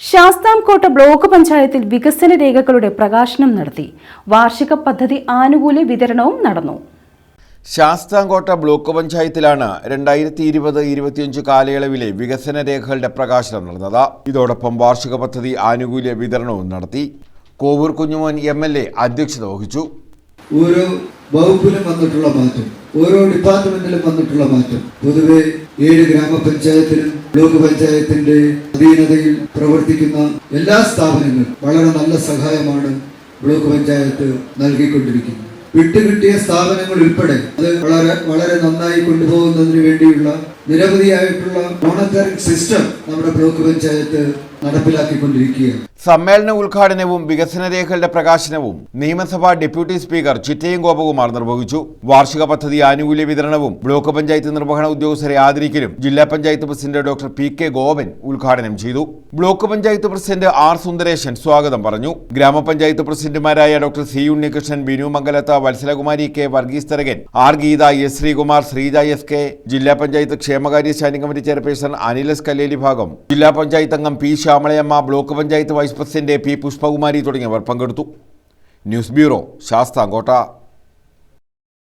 Sasthamkotta block പഞ്ചായത്തിൽ വികസന രേഖകളുടെ പ്രകാശനം നടത്തി. വാർഷിക പദ്ധതി ആനുകൂല്യ വിതരണവും നടന്നു. ശാസ്താംകോട്ട ബ്ലോക്ക് പഞ്ചായത്തിലാണ് രണ്ടായിരത്തി ഇരുപത് ഇരുപത്തിയഞ്ച് കാലയളവിലെ വികസന രേഖകളുടെ പ്രകാശനം നടന്നത്. ഇതോടൊപ്പം വാർഷിക പദ്ധതി ആനുകൂല്യ വിതരണവും നടത്തി. Kovoor Kunjumon M L A അധ്യക്ഷത വഹിച്ചു. ഓരോ വകുപ്പിലും വന്നിട്ടുള്ള മാറ്റം ഓരോ ഡിപ്പാർട്ട്മെന്റിലും വന്നിട്ടുള്ള മാറ്റം. പൊതുവെ ഏഴ് ഗ്രാമപഞ്ചായത്തിലും ബ്ലോക്ക് പഞ്ചായത്തിന്റെ അധീനതയിൽ പ്രവർത്തിക്കുന്ന എല്ലാ സ്ഥാപനങ്ങളും വളരെ നല്ല സഹായമാണ് ബ്ലോക്ക് പഞ്ചായത്ത് നൽകിക്കൊണ്ടിരിക്കുന്നത്. വിട്ടുകിട്ടിയ സ്ഥാപനങ്ങൾ ഉൾപ്പെടെ അത് വളരെ വളരെ നന്നായി കൊണ്ടുപോകുന്നതിന് വേണ്ടിയുള്ള നിരവധിയായിട്ടുള്ള മോണിറ്ററിംഗ് സിസ്റ്റം നമ്മുടെ ബ്ലോക്ക് പഞ്ചായത്ത് സമ്മേളന ഉദ്ഘാടനവും വികസന രേഖകളുടെ പ്രകാശനവും നിയമസഭാ ഡെപ്യൂട്ടി സ്പീക്കർ ചിറ്റയും ഗോപകുമാർ നിർവഹിച്ചു. വാർഷിക പദ്ധതി ആനുകൂല്യ വിതരണവും ബ്ലോക്ക് പഞ്ചായത്ത് നിർവഹണ ഉദ്യോഗസ്ഥരെ ആദരിക്കലും ജില്ലാ panchayat president doctor P K Gopan ഉദ്ഘാടനം ചെയ്തു. Block panchayat president R Sundaresan സ്വാഗതം പറഞ്ഞു. ഗ്രാമപഞ്ചായത്ത് പ്രസിഡന്റുമാരായ doctor C Unnikrishnan Binu Mangalath Vatsalakumari K Varghese Tharakan R Geetha S Sreekumar Sreeja S K ജില്ലാ പഞ്ചായത്ത് ക്ഷേമകാര്യ standing committee chairperson Anilas Kalleli ഭാഗം ജില്ലാ പഞ്ചായത്ത് അംഗം P Shyamalayamma block panchayat vice president P Pushpakumari തുടങ്ങിയവർ പങ്കെടുത്തു. News bureau Sasthamkotta.